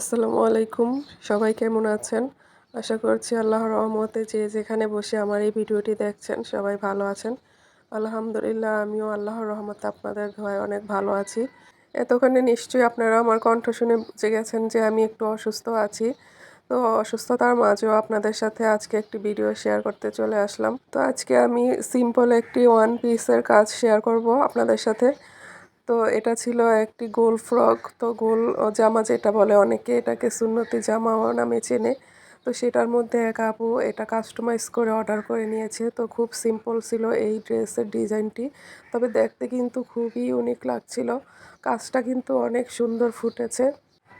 আসসালামু আলাইকুম। সবাই কেমন আছেন? আশা করছি আল্লাহর রহমতে যে যেখানে বসে আমার এই ভিডিওটি দেখছেন, সবাই ভালো আছেন। আলহামদুলিল্লাহ, আমিও আল্লাহর রহমতে আপনাদের ধোয়ায় অনেক ভালো আছি। এতক্ষণে নিশ্চয়ই আপনারা আমার কণ্ঠ শুনে বুঝে গেছেন যে আমি একটু অসুস্থ আছি। তো অসুস্থতার মাঝেও আপনাদের সাথে আজকে একটি ভিডিও শেয়ার করতে চলে আসলাম। তো আজকে আমি সিম্পল একটি ওয়ান পিসের কাজ শেয়ার করব আপনাদের সাথে। তো এটা ছিল একটি গোল ফ্রক। তো গোল জামা যেটা বলে অনেকে এটাকে সুন্নতি জামাও নামে চেনে। তো সেটার মধ্যে এক আপু এটা কাস্টমাইজ করে অর্ডার করে নিয়েছে। তো খুব সিম্পল ছিল এই ড্রেসের ডিজাইনটি। তবে দেখতে কিন্তু খুবই ইউনিক লাগছিল। কাজটা কিন্তু অনেক সুন্দর ফুটেছে।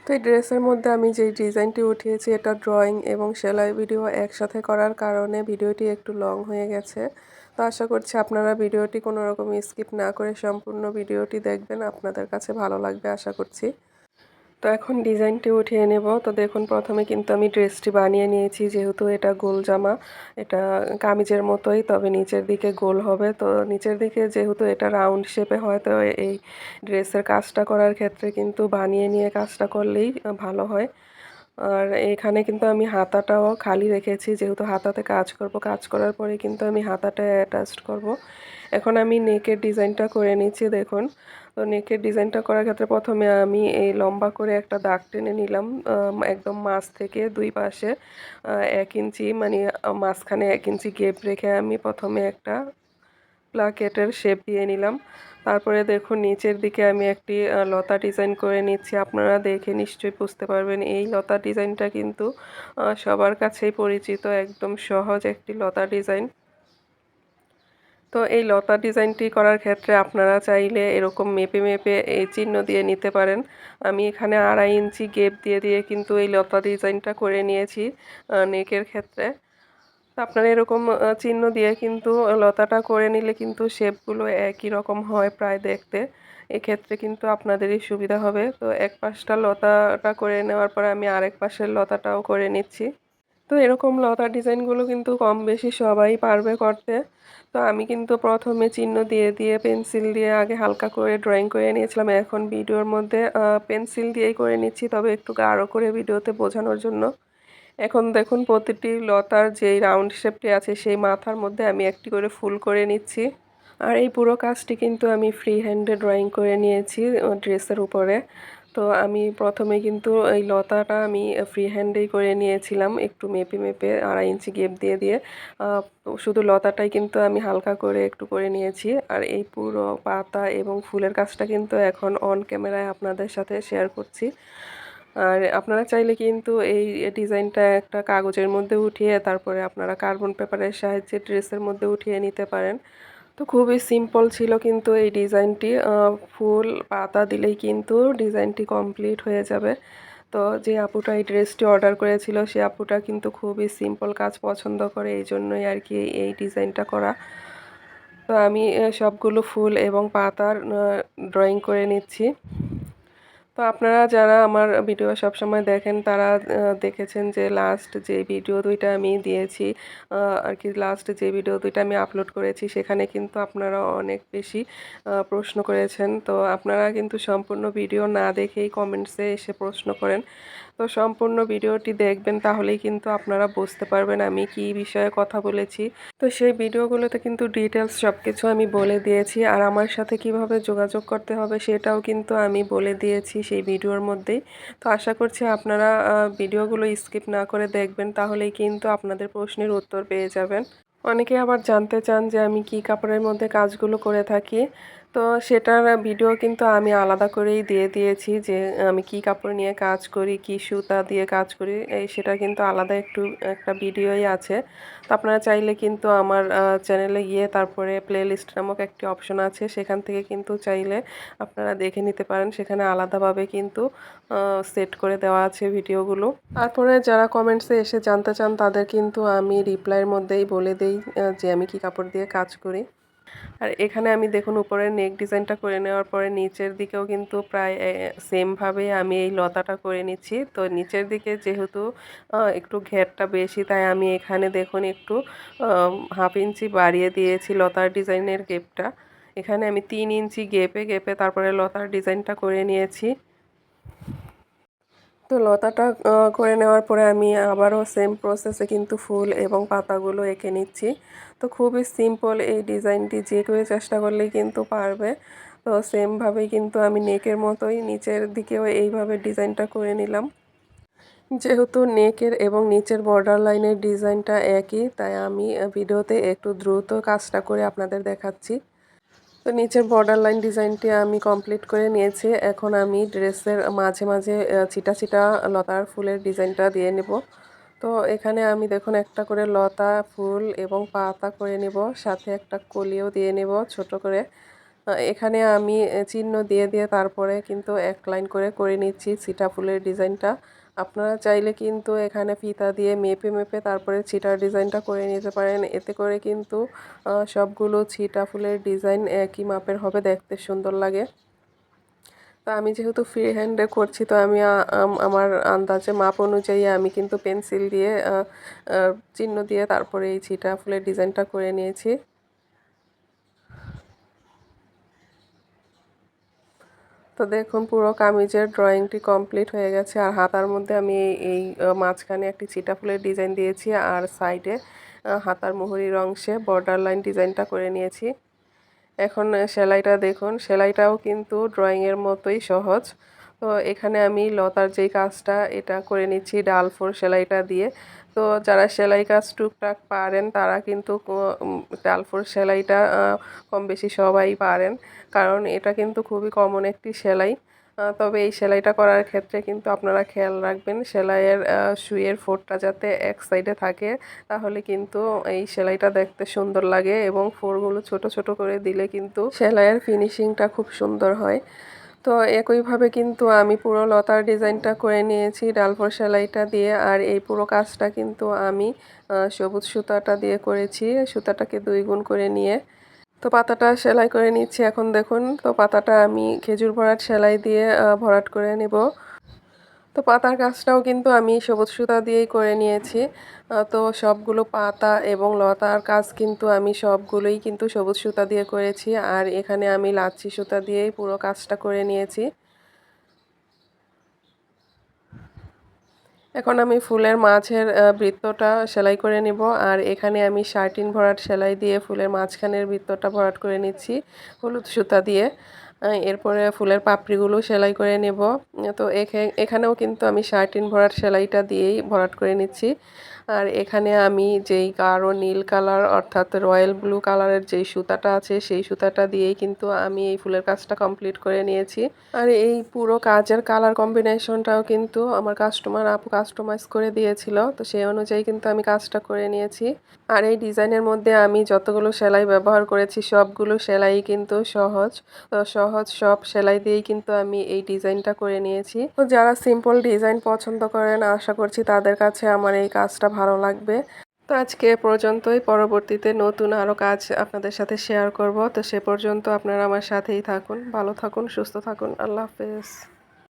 তো এই ড্রেসের মধ্যে আমি যে ডিজাইনটি উঠিয়েছি, এটা ড্রয়িং এবং সেলাই ভিডিও একসাথে করার কারণে ভিডিওটি একটু লং হয়ে গেছে। তো আশা করছি আপনারা ভিডিওটি কোনো রকম স্কিপ না করে সম্পূর্ণ ভিডিওটি দেখবেন। আপনাদের কাছে ভালো লাগবে, আশা করছি। তো এখন ডিজাইনটি উঠিয়ে নেব। তো দেখুন, প্রথমে কিন্তু আমি ড্রেসটি বানিয়ে নিয়েছি, যেহেতু এটা গোল জামা, এটা কামিজের মতোই, তবে নিচের দিকে গোল হবে। তো নিচের দিকে যেহেতু এটা রাউন্ড শেপে হয়, তো এই ড্রেসের কাজটা করার ক্ষেত্রে কিন্তু বানিয়ে নিয়ে কাজটা করলেই ভালো হয়। আর এখানে কিন্তু আমি হাতাটাও খালি রেখেছি, যেহেতু হাতাতে কাজ করব, কাজ করার পরে কিন্তু আমি হাতাটা অ্যাটাচড করব। এখন আমি নেকের ডিজাইনটা করে নিচ্ছি, দেখুন। তো নেকের ডিজাইনটা করার ক্ষেত্রে প্রথমে আমি এই লম্বা করে একটা দাগ টেনে নিলাম একদম মাছ থেকে দুই পাশে এক ইঞ্চি মানে মাঝখানে এক ইঞ্চি গেপ রেখে আমি প্রথমে একটা প্লাকেটের শেপ দিয়ে নিলাম। তারপরে দেখুন, নিচের দিকে আমি একটি লতা ডিজাইন করে নিচ্ছি। আপনারা দেখে নিশ্চয়ই বুঝতে পারবেন, এই লতা ডিজাইনটা কিন্তু সবার কাছেই পরিচিত, একদম সহজ একটি লতা ডিজাইন তো এই লতা ডিজাইনটি করার ক্ষেত্রে আপনারা চাইলে এরকম মেপে মেপে এই চিহ্ন দিয়ে নিতে পারেন। আমি এখানে আড়াই ইঞ্চি গেপ দিয়ে দিয়ে কিন্তু এই লতা ডিজাইনটা করে নিয়েছি নেকের ক্ষেত্রে। আপনারা এরকম চিহ্ন দিয়ে কিন্তু লতাটা করে নিলে কিন্তু শেপগুলো একই রকম হয় প্রায় দেখতে। এক্ষেত্রে কিন্তু আপনাদেরই সুবিধা হবে। তো এক পাশটা লতাটা করে নেওয়ার পরে আমি আরেক পাশের লতাটাও করে নিচ্ছি। তো এরকম লতা ডিজাইনগুলো কিন্তু কম বেশি সবাই পারবে করতে। তো আমি কিন্তু প্রথমে চিহ্ন দিয়ে দিয়ে পেন্সিল দিয়ে আগে হালকা করে ড্রয়িং করে নিয়েছিলাম। এখন ভিডিওর মধ্যে পেন্সিল দিয়েই করে নিচ্ছি। তবে একটু গাঢ় করে ভিডিওতে বোঝানোর জন্য। এখন দেখুন প্রতিটি লতার যেই রাউন্ড শেপটি আছে, সেই মাথার মধ্যে আমি একটি করে ফুল করে নিচ্ছি। আর এই পুরো কাজটি কিন্তু আমি ফ্রি হ্যান্ডে ড্রয়িং করে নিয়েছি ড্রেসের উপরে। তো আমি প্রথমে কিন্তু এই লতাটা আমি ফ্রি হ্যান্ডেই করে নিয়েছিলাম, একটু মেপে মেপে আড়াই ইঞ্চি গেপ দিয়ে দিয়ে। শুধু লতাটাই কিন্তু আমি হালকা করে একটু করে নিয়েছি। আর এই পুরো পাতা এবং ফুলের কাজটা কিন্তু এখন অন ক্যামেরায় আপনাদের সাথে শেয়ার করছি। আর আপনারা চাইলে কিন্তু এই ডিজাইনটা একটা কাগজের মধ্যে উঠিয়ে তারপরে আপনারা কার্বন পেপারের সাহায্যে ড্রেসের মধ্যে উঠিয়ে নিতে পারেন। তো খুবই সিম্পল ছিল কিন্তু এই ডিজাইনটি। ফুল পাতা দিলেই কিন্তু ডিজাইনটি কমপ্লিট হয়ে যাবে। তো যে আপুটা এই ড্রেসটি অর্ডার করেছিল, সে আপুটা কিন্তু খুবই সিম্পল কাজ পছন্দ করে, এই জন্যই আর কি এই ডিজাইনটা করা। তো আমি সবগুলো ফুল এবং পাতার ড্রয়িং করে নিচ্ছি। তো আপনারা যারা আমার ভিডিও সবসময় দেখেন, তারা দেখেছেন যে লাস্ট যে ভিডিও দুইটা আমি দিয়েছি আর কি লাস্ট যে ভিডিও দুইটা আমি আপলোড করেছি, সেখানে কিন্তু আপনারা অনেক বেশি প্রশ্ন করেছেন। তো আপনারা কিন্তু সম্পূর্ণ ভিডিও না দেখেই কমেন্টসে এসে প্রশ্ন করেন। তো সম্পূর্ণ ভিডিওটি দেখবেন, তাহলেই কিন্তু আপনারা বুঝতে পারবেন আমি কি বিষয়ে কথা বলেছি। তো সেই ভিডিওগুলোতে কিন্তু ডিটেলস সব কিছু আমি বলে দিয়েছি, আর আমার সাথে কীভাবে যোগাযোগ করতে হবে সেটাও কিন্তু আমি বলে দিয়েছি সেই ভিডিওর মধ্যে। তো আশা করছি আপনারা ভিডিওগুলো স্কিপ না করে দেখবেন, তাহলেই কিন্তু আপনাদের প্রশ্নের উত্তর পেয়ে যাবেন। অনেকে আবার জানতে চান যে আমি কি কাপড়ের মধ্যে কাজগুলো করে থাকি। তো সেটার ভিডিও কিন্তু আমি আলাদা করেই দিয়ে দিয়েছি যে, আমি কি কাপড় নিয়ে কাজ করি, কি সুতা দিয়ে কাজ করি, এই সেটা কিন্তু আলাদা একটু একটা ভিডিওই আছে। তো আপনারা চাইলে কিন্তু আমার চ্যানেলে গিয়ে তারপরে প্লেলিস্ট নামক একটি অপশন আছে, সেখান থেকে কিন্তু চাইলে আপনারা দেখে নিতে পারেন। সেখানে আলাদাভাবে কিন্তু সেট করে দেওয়া আছে ভিডিওগুলো তারপরে যারা কমেন্টসে এসে জানতে চান, তাদের কিন্তু আমি রিপ্লাইয়ের মধ্যেই বলে দিই যে আমি কি কাপড় দিয়ে কাজ করি। আর এখানে আমি দেখুন উপরে নেক ডিজাইনটা করে নেওয়ার পরে নিচের দিকেও কিন্তু প্রায় সেমভাবে আমি এই লতাটা করে নিচ্ছি। তো নিচের দিকে যেহেতু একটু ঘেরটা বেশি, তাই আমি এখানে দেখুন একটু হাফ ইঞ্চি বাড়িয়ে দিয়েছি লতার ডিজাইনের গেপটা এখানে আমি তিন ইঞ্চি গেপে গেপে তারপরে লতার ডিজাইনটা করে নিয়েছি। তো লতাটা করে নেওয়ার পরে আমি আবারও সেম প্রসেসে কিন্তু ফুল এবং পাতাগুলো এঁকে নিচ্ছি। তো খুবই সিম্পল এই ডিজাইনটি যে কেউ চেষ্টা করলেই কিন্তু পারবে। তো সেমভাবেই কিন্তু আমি নেকের মতোই নিচের দিকেও এইভাবে ডিজাইনটা করে নিলাম। যেহেতু নেকের এবং নিচের বর্ডার লাইনের ডিজাইনটা একই, তাই আমি ভিডিওতে একটু দ্রুত কাজটা করে আপনাদের দেখাচ্ছি। তো নিচের বর্ডার লাইন ডিজাইনটি আমি কমপ্লিট করে নিয়েছি। এখন আমি ড্রেসের মাঝে মাঝে ছিটা ছিটা লতার ফুলের ডিজাইনটা দিয়ে নেব। তো এখানে আমি দেখুন একটা করে লতা ফুল এবং পাতা করে নেব, সাথে একটা কলিও দিয়ে নেব ছোট করে। এখানে আমি চিহ্ন দিয়ে দিয়ে তারপরে কিন্তু এক লাইন করে করে নিচ্ছি ছিটা ফুলের ডিজাইনটা আপনারা চাইলে কিন্তু এখানে ফিতা দিয়ে মেপে মেপে তারপরে ছিটার ডিজাইনটা করে নিতে পারেন। এতে করে কিন্তু সবগুলো ছিটা ফুলের ডিজাইন একই মাপের হবে, দেখতে সুন্দর লাগে। তো আমি যেহেতু ফ্রি হ্যান্ডে করছি, তো আমি আমার আন্দাজে মাপ অনুযায়ী আমি কিন্তু পেন্সিল দিয়ে চিহ্ন দিয়ে তারপরে এই ছিটা ফুলের ডিজাইনটা করে নিয়েছি। তো দেখুন, পুরো কামিজের ড্রয়িংটি কমপ্লিট হয়ে গেছে। আর হাতার মধ্যে আমি এই মাঝখানে একটি চিটা ফুলের ডিজাইন দিয়েছি আর সাইডে হাতার মুহুরির অংশে বর্ডার লাইন ডিজাইনটা করে নিয়েছি। এখন সেলাইটা দেখুন, সেলাইটাও কিন্তু ড্রয়িংয়ের মতোই সহজ। তো এখানে আমি লতার যেই কাজটা এটা করে নিচ্ছি ডাল ফোর সেলাইটা দিয়ে। তো যারা সেলাই কাজ টুকটাক পারেন তারা কিন্তু কো- উম, ডাল ফোর সেলাইটা কম বেশি সবাই পারেন। কারণ এটা কিন্তু খুবই কমন একটি সেলাই। তবে এই সেলাইটা করার ক্ষেত্রে কিন্তু আপনারা খেয়াল রাখবেন সেলাইয়ের সুইয়ের ফোরটা যাতে এক সাইডে থাকে তাহলে কিন্তু এই সেলাইটা দেখতে সুন্দর লাগে এবং ফোরগুলো ছোট ছোট করে দিলে কিন্তু সেলাইয়ের ফিনিশিংটা খুব সুন্দর হয়। তো একইভাবে কিন্তু আমি পুরো লতার ডিজাইনটা করে নিয়েছি ডালফোর সেলাইটা দিয়ে, আর এই পুরো কাজটা কিন্তু আমি সবুজ সুতাটা দিয়ে করেছি, সুতাটাকে দুই গুণ করে নিয়ে। তো পাতাটা সেলাই করে নিচ্ছি এখন, দেখুন। তো পাতাটা আমি খেজুর ভরাট সেলাই দিয়ে ভরাট করে নেব। তো পাতার কাজটাও কিন্তু আমি সবুজ সুতা দিয়েই করে নিয়েছি। তো সবগুলো পাতা এবং লতার কাজ কিন্তু আমি সবগুলোই কিন্তু সবুজ সুতা দিয়ে করেছি। আর এখানে আমি লাচ্ছি সুতা দিয়েই পুরো কাজটা করে নিয়েছি। এখন আমি ফুলের আহ, বৃত্তটা সেলাই করে নিব। আর এখানে আমি শার্টিন ভরাট সেলাই দিয়ে ফুলের মাঝখানের বৃত্তটা ভরাট করে নিচ্ছি হলুদ সুতা দিয়ে। এরপরে ফুলের পাপড়িগুলো সেলাই করে নেব। তো এখে- এখানেও কিন্তু আমি শার্টিন ভরাট সেলাইটা দিয়েই ভরাট করে নিচ্ছি। আর এখানে আমি যেই গাঢ় নীল কালার অর্থাৎ রয়্যাল ব্লু কালারের যেই সুতাটা আছে, সেই সুতাটা দিয়েই কিন্তু আমি এই ফুলের কাজটা কমপ্লিট করে নিয়েছি। আর এই পুরো কাজের কালার কম্বিনেশনটাও কিন্তু আমার কাস্টমার আপু কাস্টমাইজ করে দিয়েছিল, তো সেই অনুযায়ী কিন্তু আমি কাজটা করে নিয়েছি। আর এই ডিজাইনের মধ্যে আমি যতগুলো সেলাই ব্যবহার করেছি, সবগুলো সেলাই কিন্তু সহজ। তো সহজ সব সেলাই দিয়েই কিন্তু আমি এই ডিজাইনটা করে নিয়েছি। তো যারা সিম্পল ডিজাইন পছন্দ করেন, আশা করছি তাদের কাছে আমার এই কাজটা ভালো লাগবে। তো আজকে পর্যন্তই। পরবর্তীতে নতুন আরও কাজ আপনাদের সাথে শেয়ার করব। তো সে পর্যন্ত আপনারা আমার সাথেই থাকুন। ভালো থাকুন, সুস্থ থাকুন। আল্লাহ হাফেজ।